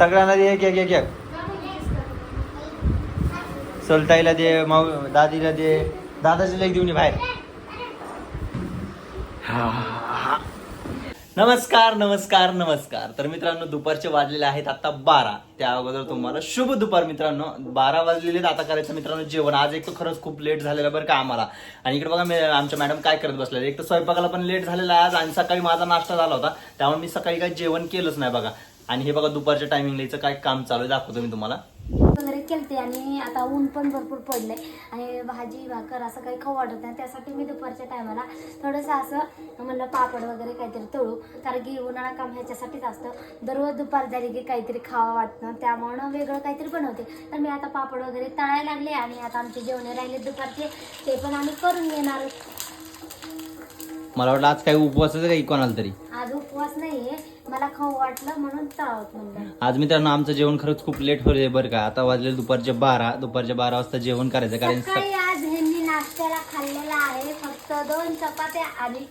सगळ्यांना दे एक एक एक एक. सोलताईला दे माऊ दादीला दे. दादाची लेख देऊन ये बाहेर. नमस्कार नमस्कार नमस्कार. तर मित्रांनो दुपारचे वाजलेले आहेत आता बारा. त्या अगोदर तुम्हाला शुभ दुपार मित्रांनो. बारा वाजलेले आता करायचं मित्रांनो जेवण. आज एक तर खरंच खूप लेट झालेलं बरं का आम्हाला. आणि इकडे बघा मी आमच्या मॅडम काय करत बसल्या एक तर स्वयंपाकाला पण लेट झालेला आहे आज आणि सकाळी माझा नाश्ता झाला होता. त्यामुळे मी सकाळी काही जेवण केलंच नाही बघा. आणि हे बघा दुपारच्या टायमिंगला हिचं काय काम चालू आहे दाखवतो मी तुम्हाला. वगैरे केलते आणि आता ऊन पण भरपूर पडलंय. आणि भाजी भाकर असं काही खाऊ वाटत नाही. त्यासाठी मी दुपारच्या टायमाला थोडंसं असं म्हणलं पापड वगैरे काहीतरी तळू. कारण की उन्हाळा काम ह्याच्यासाठीच असतं. दररोज दुपार झाली की काहीतरी खावं वाटतं. त्यामुळं वेगळं काहीतरी बनवते. तर मी आता पापड वगैरे तळायला लागले आणि आता आमचे जेवणे राहिले दुपारचे. ते पण आम्ही करून घेणार मला वाटलं आज काही उपवासाचं काही कोणाला तरी? आज उपवास नाहीये. मला खाऊ वाटलं म्हणून म्हणलं. आज मित्रांनो आमचं जेवण खरंच खूप लेट होते बरं का. आता वाजले दुपारचे बारा. दुपारच्या बारा वाजता जेवण करायचं कारण सकाळी आज ह्यांनी नाश्त्याला खाल्लेला आहे. फक्त दोन चपात्या आणि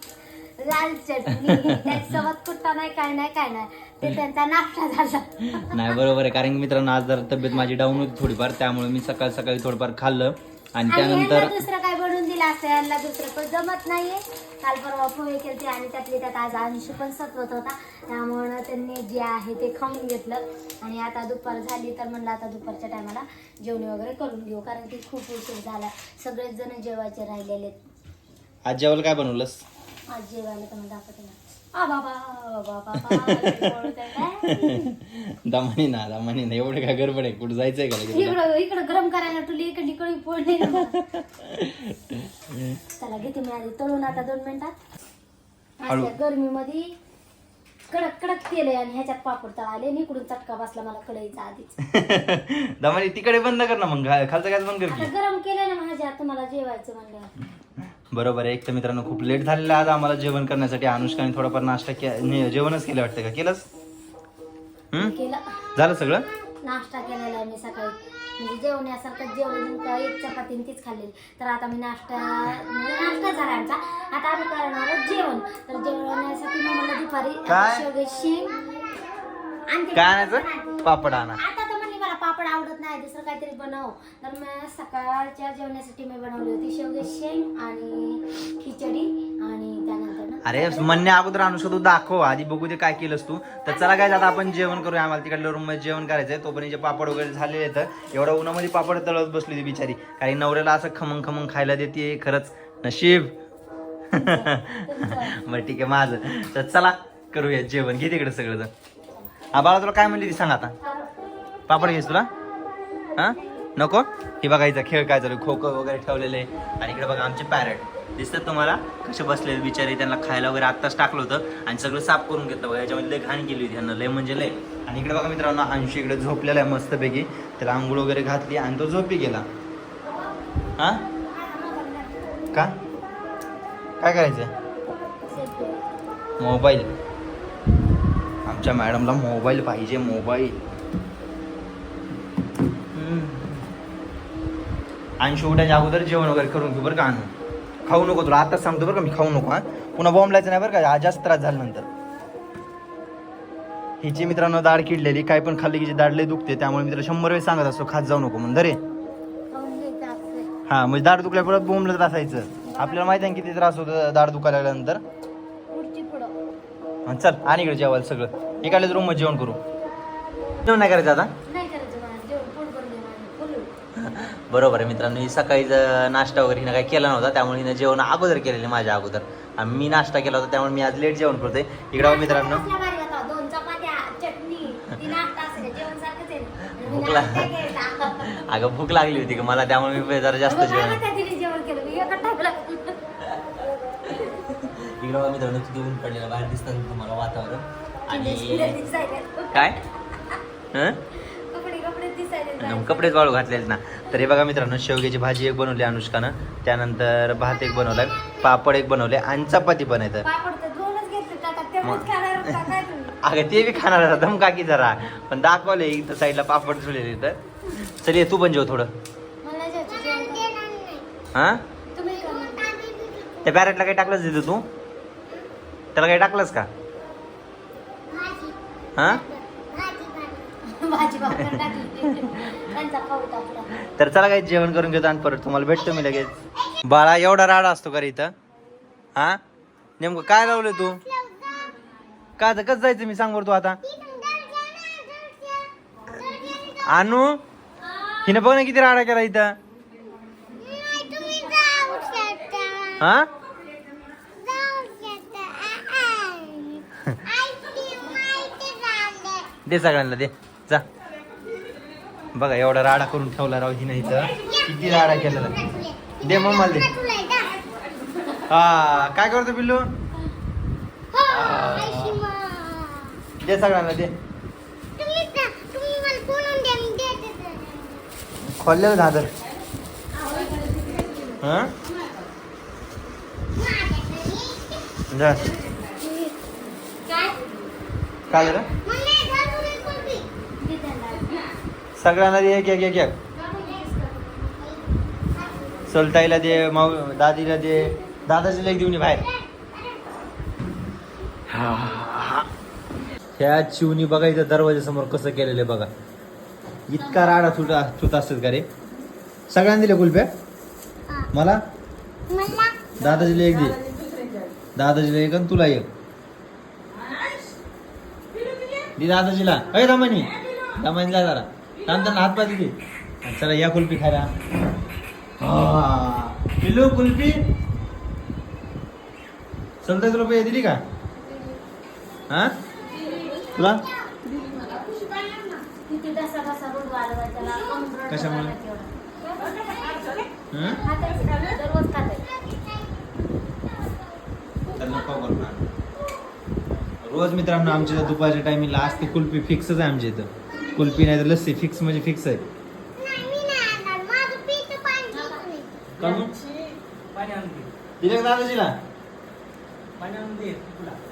लाल चटणी. त्याच्यासोबत कुठं नाही काय नाही काय नाही. ते त्यांचा नाश्ता झाला. नाही बरोबर आहे. कारण की मित्रांनो आज जरा तब्येत माझी डाऊन होती थोडीफार. त्यामुळे मी सकाळ सकाळी थोडंफार खाल्लं. आणि त्यानंतर यांना दुसरं काय बनवून दिलं असतं? यांना दुसरं पण जमत नाहीये. काल परवा पोहे केलते आणि त्यातले त्यात आज अंशू पण सत्वत होता. त्यामुळं त्यांनी जे आहे ते खाऊन घेतलं. आणि आता दुपार झाली तर म्हणलं आता दुपारच्या टायमाला जेवण वगैरे करून घेऊ कारण की खूप उशीर झाला. सगळेच जण जेवायचे राहिलेले. आज जेवायला काय बनवलंस? आज जेवायला तर मला दाखवते ना. आ बाबा बाबा? दमानी ना दमानी ना एवढं काय गडबड आहे कुठं जायचंय का लगेच तुला? इकडं इकडं गरम करायला तुला इकडली कळी फोडली. चला घेते मी आधी तळून आता दोन मिनिटात हळू. अशा गरमीमध्ये कडक कडक केलंय आणि ह्याच्यात पापड तळाले आणि इकडून चटका बसला मला कढईचा आधीच दमानी तिकडे बंद कर ना मग खालचं काय बंद कर आता की गरम केलंय ना माझ्या तुम्हाला जेवायचं म्हणलं बरोबर आहे. एक तर मित्रांनो खूप लेट झालेलं आज. आम्हाला जेवण करण्यासाठी अनुष्काने थोडंफार नाश्ता के जेवणच केलं वाटतं का? केलंस? हम्म? केलं. झालं सगळं? नाश्ता केलेला आहे मी सकाळी. म्हणजे जेवण्यासारखं जेवण का एक चपाती तीच खाल्लेली. तर आता मी नाश्ता म्हणजे नाश्ता झाला आमचा. आता आम्ही करणार जेवण. तर जेवणासाठी मग मला दुपारी काय? शेवग्याची आणि काय पापड आणा आता तर म्हणली मला पापड आवडत नाही दुसरं काहीतरी बनव. तर मी सकाळच्या जेवणासाठी मी बनवली होती शेवग्याची शेंग आणि खिचडी आणि त्यानंतर ना अरे म्हणण्या अगोदर अनुष्का तू दाखव. आधी बघू दे काय केलंस तू. तर चला काय आता आपण जेवण करूया. आम्हाला तिकडल्या रूममध्ये जेवण करायचंय. तोपर्यंत जे पापड वगैरे झालेले आहेत एवढ्या उन्हामध्ये पापड तळत बसली ती बिचारी. कारण नवऱ्याला असं खमंग खमंग खायला देते खरंच. नशीब. बरं ठीक आहे माझं. तर चला करूया जेवण. घे तिकडे सगळं जण. हा बाळा तुला काय म्हणली ती सांग आता. पापड घेस तुला. हां? नको? हे बघायचं खेळ काय चालू खो खो वगैरे ठेवलेले. आणि इकडे बघा आमचे पॅरेट. दिसतात तुम्हाला? कसे बसले बिचारे त्यांना खायला वगैरे आत्ताच टाकलं होतं. आणि सगळं साफ करून घेतलं बघा याच्यामध्ये लय घाण केली होती ह्यांना लय म्हणजे लय. आणि इकडे बघा मित्रांनो अंशी इकडे झोपलेला आहे मस्तपैकी. त्याला आंघोळ वगैरे घातली आणि तो झोपी गेला. हां? का? काय करायचं मोबाईल. आमच्या मॅडमला मोबाईल पाहिजे मोबाईल. अंशू उठायच्या अगोदर जेवण वगैरे करून घेऊ बरं का आणून खाऊ नको तुला आताच सांगतो बरं का मी खाऊ नको हा. पुन्हा बॉम्बलायचं नाही बरं का आज जास्त त्रास झाला नंतर. हिची मित्रांनो दाढ किडलेली काय पण खाल्ली की जी दाढ लई दुखते त्यामुळे मी तुला शंभर वेळेस सांगत असतो खात जाऊ नको म्हणून. दरे हां हा म्हणजे दाढ दुखल्या परत बोंबलं त्रासायचं आपल्याला माहिती आहे ना किती त्रास होतो दाढ दुखायला लागल्यानंतर. चल आणि इकडे जेवायला सगळं. एकाच रूममध्ये जेवण करू. जेवण नाही करायचं आता नाही करायचं मला जेवण पोट भरून जेवण फुल बरोबर आहे मित्रांनो ही सकाळी नाश्ता वगैरे हिनं काही केला नव्हता त्यामुळे हिनं जेवण अगोदर केलेले माझ्या अगोदर. आणि मी नाश्ता केला होता त्यामुळे मी आज लेट जेवण करतोय. इकडे मित्रांनो. मी भूक लाग-. अगं भूक लागली होती का मला त्यामुळे मी जरा जास्त जेवण मी इकडे मित्रांनो किती ऊन पडलेलं बाहेर दिसतं तुम्हाला वातावरण. आणि काय? हं? आणि कपडेच वाळू घातलेले ना. तर हे बघा मित्रांनो शेवग्याची भाजी एक बनवली अनुष्कानं. त्यानंतर भात एक बनवलाय पापड एक बनवले आणि चपाती पण तर. तर तुम्ही? अगं ते बी खाणार आता दम काकी जरा. पण दाखवले इथं साईडला पापड ठेवलेले इथं. चल ये तू पण जेव थोडं. हा. त्या पॅरेटला काही टाकलंच तिथं तू? त्याला काही टाकलंस का? हा? भाजी भाकर टाकली त्यांचा खाऊ टाकला तर चला काही जेवण करून घेतो आणि परत तुम्हाला भेटतो मी लगेच. बाळा एवढा राडा असतो का इथं. हा? नेमकं काय लावलं तू? काय आता कसं जायचं मी सांग बरं तू आता? आणू हिने बघ ना किती राडा केला इथं. हा? दे सगळ्यांना दे. जा. बघा एवढा राडा करून ठेवला राव हिनं इथं. किती राडा केलेला. दे मम्माला दे. हा काय करतो पिल्लू? दे सगळ्यांना दे. खोललेलं दादर. हा? जा. काय? झालं? सगळ्यांना दे एक एक एक एक. सोलताईला दे माऊ दादीला दे. दादाची लेख देऊन बाहेर. ह्या चिवनी बघा इथं दरवाजासमोर कसं केलेलं बघा. इतका राडा तुटा तुट असतात का रे? सगळ्यांना दिले कुलप्या मला? दादाची लेख दे. दादाची लेख आणि तुला एक. दे दादाजीला. अय दामानी. दामानीला जरा. थांब त्यांना हात पाहिजे चला या कुल्फी खायला. हा. कुल्फी. सत्तावीस रुपये दिली का? हा? तुला? त्याला कशामुळे? ना. रोज मित्रांनो आमच्या इथं दुपारच्या टायमिंगला असते कुल्फी फिक्सच आहे आमच्या इथं. कुल्फी नाही तर लस्सी फिक्स म्हणजे फिक्स आहे. का मग? दिले का दादाजीला?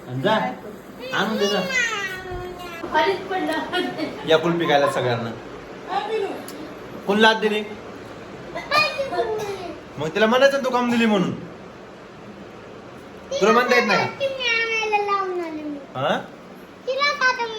आणि जा. आणून दे जा. या कुल्फी खायला सगळ्यांना. कोण लाद दिली? मग तिला म्हणायचं तू काम दिली म्हणून. तुला म्हणता येत नाही.